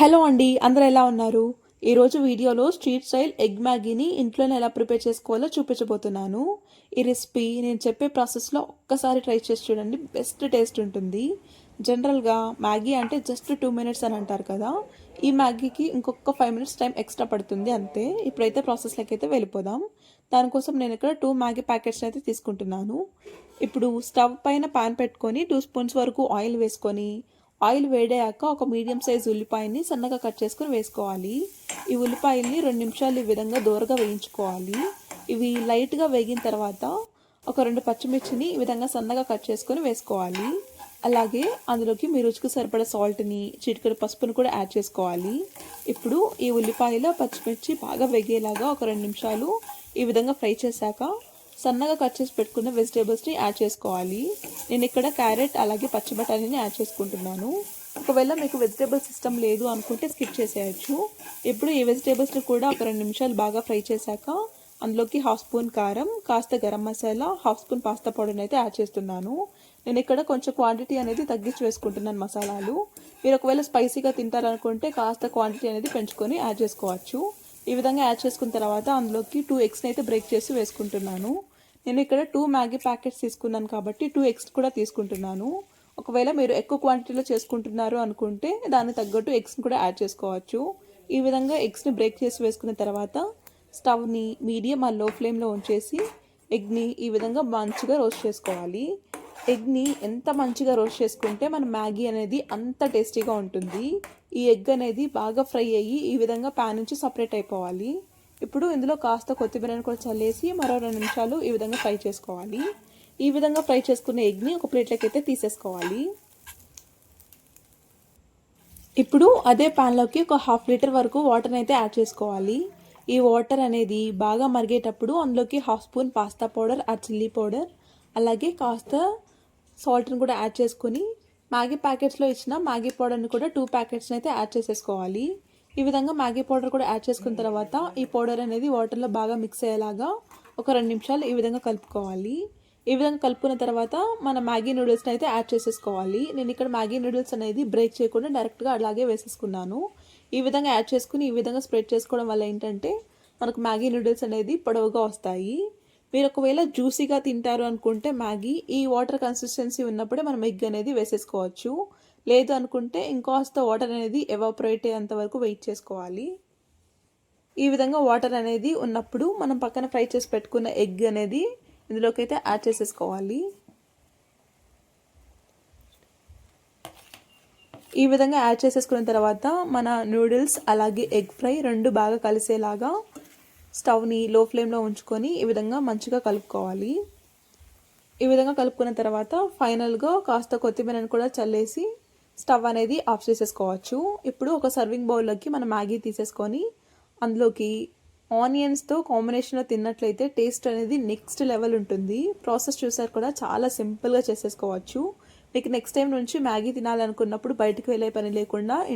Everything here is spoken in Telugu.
హలో అండి అందరూ ఎలా ఉన్నారు? ఈరోజు వీడియోలో స్ట్రీట్ స్టైల్ ఎగ్ మ్యాగీని ఇంట్లోనే ఎలా ప్రిపేర్ చేసుకోవాలో చూపించబోతున్నాను. ఈ రెసిపీ నేను చెప్పే ప్రాసెస్లో ఒక్కసారి ట్రై చేసి చూడండి బెస్ట్ టేస్ట్ ఉంటుంది. జనరల్గా మ్యాగీ అంటే జస్ట్ టూ మినిట్స్ అని అంటారు కదా ఈ మ్యాగీకి ఇంకొక ఫైవ్ మినిట్స్ టైం ఎక్స్ట్రా పడుతుంది అంతే. ఇప్పుడైతే ప్రాసెస్లోకి అయితే వెళ్ళిపోదాం. దానికోసం నేను ఇక్కడ టూ మ్యాగీ ప్యాకెట్స్ అయితే తీసుకుంటున్నాను. ఇప్పుడు స్టవ్ పైన పాన్ పెట్టుకొని టూ స్పూన్స్ వరకు ఆయిల్ వేసుకొని ఆయిల్ వేడాక ఒక మీడియం సైజ్ ఉల్లిపాయని సన్నగా కట్ చేసుకుని వేసుకోవాలి. ఈ ఉల్లిపాయల్ని రెండు నిమిషాలు ఈ విధంగా దూరగా వేయించుకోవాలి. ఇవి లైట్గా వేగిన తర్వాత ఒక రెండు పచ్చిమిర్చిని ఈ విధంగా సన్నగా కట్ చేసుకొని వేసుకోవాలి. అలాగే అందులోకి మీ రుచికి సరిపడ సాల్ట్ని చిటికెడు పసుపుని కూడా యాడ్ చేసుకోవాలి. ఇప్పుడు ఈ ఉల్లిపాయల పచ్చిమిర్చి బాగా వేగేలాగా ఒక రెండు నిమిషాలు ఈ విధంగా ఫ్రై చేశాక సన్నగా కట్ చేసి పెట్టుకున్న వెజిటేబుల్స్ని యాడ్ చేసుకోవాలి. నేను ఇక్కడ క్యారెట్ అలాగే పచ్చి బఠానీని యాడ్ చేసుకుంటున్నాను. ఒకవేళ మీకు వెజిటేబుల్ సిస్టమ్ లేదు అనుకుంటే స్కిప్ చేసేయచ్చు. ఇప్పుడు ఈ వెజిటేబుల్స్ని కూడా ఒక రెండు నిమిషాలు బాగా ఫ్రై చేశాక అందులోకి హాఫ్ స్పూన్ కారం కాస్త garam masala half spoon pasta పౌడర్ని అయితే యాడ్ చేస్తున్నాను. నేను ఇక్కడ కొంచెం క్వాంటిటీ అనేది తగ్గించి వేసుకుంటున్నాను మసాలాలు. మీరు ఒకవేళ స్పైసీగా తింటారనుకుంటే కాస్త క్వాంటిటీ అనేది పెంచుకొని యాడ్ చేసుకోవచ్చు. ఈ విధంగా యాడ్ చేసుకున్న తర్వాత అందులోకి టూ ఎగ్స్ని అయితే బ్రేక్ చేసి వేసుకుంటున్నాను. నేను ఇక్కడ టూ మ్యాగీ ప్యాకెట్స్ తీసుకున్నాను కాబట్టి టూ ఎగ్స్ కూడా తీసుకుంటున్నాను. ఒకవేళ మీరు ఎక్కువ క్వాంటిటీలో చేసుకుంటున్నారు అనుకుంటే దానికి తగ్గట్టు ఎగ్స్ని కూడా యాడ్ చేసుకోవచ్చు. ఈ విధంగా ఎగ్స్ని బ్రేక్ చేసి వేసుకున్న తర్వాత స్టవ్ని మీడియం ఆ లో ఫ్లేమ్లో ఉంచేసి ఎగ్ని ఈ విధంగా మంచిగా రోస్ట్ చేసుకోవాలి. ఎగ్ని ఎంత మంచిగా రోస్ట్ చేసుకుంటే మన మ్యాగీ అనేది అంత టేస్టీగా ఉంటుంది. ఈ ఎగ్ అనేది బాగా ఫ్రై అయ్యి ఈ విధంగా ప్యాన్ నుంచి సపరేట్ అయిపోవాలి. ఇప్పుడు ఇందులో కాస్త కొత్తిమీరని కూడా చల్లేసి మరో రెండు నిమిషాలు ఈ విధంగా ఫ్రై చేసుకోవాలి. ఈ విధంగా ఫ్రై చేసుకున్న ఎగ్ని ఒక ప్లేట్లోకి అయితే తీసేసుకోవాలి. ఇప్పుడు అదే ప్యాన్లోకి ఒక హాఫ్ లీటర్ వరకు వాటర్ని అయితే యాడ్ చేసుకోవాలి. ఈ వాటర్ అనేది బాగా మరిగేటప్పుడు అందులోకి హాఫ్ స్పూన్ పాస్తా పౌడర్ ఆ చిల్లీ పౌడర్ అలాగే కాస్త సాల్ట్ని కూడా యాడ్ చేసుకొని మ్యాగీ ప్యాకెట్స్లో ఇచ్చిన మ్యాగీ పౌడర్ని కూడా టూ ప్యాకెట్స్ని అయితే యాడ్ చేసేసుకోవాలి. ఈ విధంగా మ్యాగీ పౌడర్ కూడా యాడ్ చేసుకున్న తర్వాత ఈ పౌడర్ అనేది వాటర్లో బాగా మిక్స్ అయ్యేలాగా ఒక రెండు నిమిషాలు ఈ విధంగా కలుపుకోవాలి. ఈ విధంగా కలుపుకున్న తర్వాత మన మ్యాగీ నూడిల్స్ని అయితే యాడ్ చేసేసుకోవాలి. నేను ఇక్కడ మ్యాగీ నూడిల్స్ అనేది బ్రేక్ చేయకుండా డైరెక్ట్గా అలాగే వేసేసుకున్నాను. ఈ విధంగా యాడ్ చేసుకుని ఈ విధంగా స్ప్రెడ్ చేసుకోవడం వల్ల ఏంటంటే మనకు మ్యాగీ నూడిల్స్ అనేది పొడవుగా వస్తాయి. మీరు ఒకవేళ జ్యూసీగా తింటారు అనుకుంటే మ్యాగీ ఈ వాటర్ కన్సిస్టెన్సీ ఉన్నప్పుడే మనం ఎగ్ అనేది వేసేసుకోవచ్చు. లేదు అనుకుంటే ఇంకాస్త వాటర్ అనేది ఎవాపరేట్ అయ్యేంత వరకు వెయిట్ చేసుకోవాలి. ఈ విధంగా వాటర్ అనేది ఉన్నప్పుడు మనం పక్కన ఫ్రై చేసి పెట్టుకున్న ఎగ్ అనేది ఇందులోకి అయితే యాడ్ చేసేసుకోవాలి. ఈ విధంగా యాడ్ చేసేసుకున్న తర్వాత మన నూడిల్స్ అలాగే ఎగ్ ఫ్రై రెండు బాగా కలిసేలాగా స్టవ్ని లో ఫ్లేమ్లో ఉంచుకొని ఈ విధంగా మంచిగా కలుపుకోవాలి. ఈ విధంగా కలుపుకున్న తర్వాత ఫైనల్గా కాస్త కొత్తిమీరని కూడా చల్లేసి స్టవ్ అనేది ఆఫ్ చేసేసుకోవచ్చు. ఇప్పుడు ఒక సర్వింగ్ బౌల్లోకి మనం మ్యాగీ తీసేసుకొని అందులోకి ఆనియన్స్తో కాంబినేషన్లో తిన్నట్లయితే టేస్ట్ అనేది నెక్స్ట్ లెవెల్ ఉంటుంది. ప్రాసెస్ చూసారు కూడా చాలా సింపుల్గా చేసేసుకోవచ్చు. మీకు నెక్స్ట్ టైం నుంచి మ్యాగీ తినాలనుకున్నప్పుడు బయటకు వెళ్ళే పని లేకుండా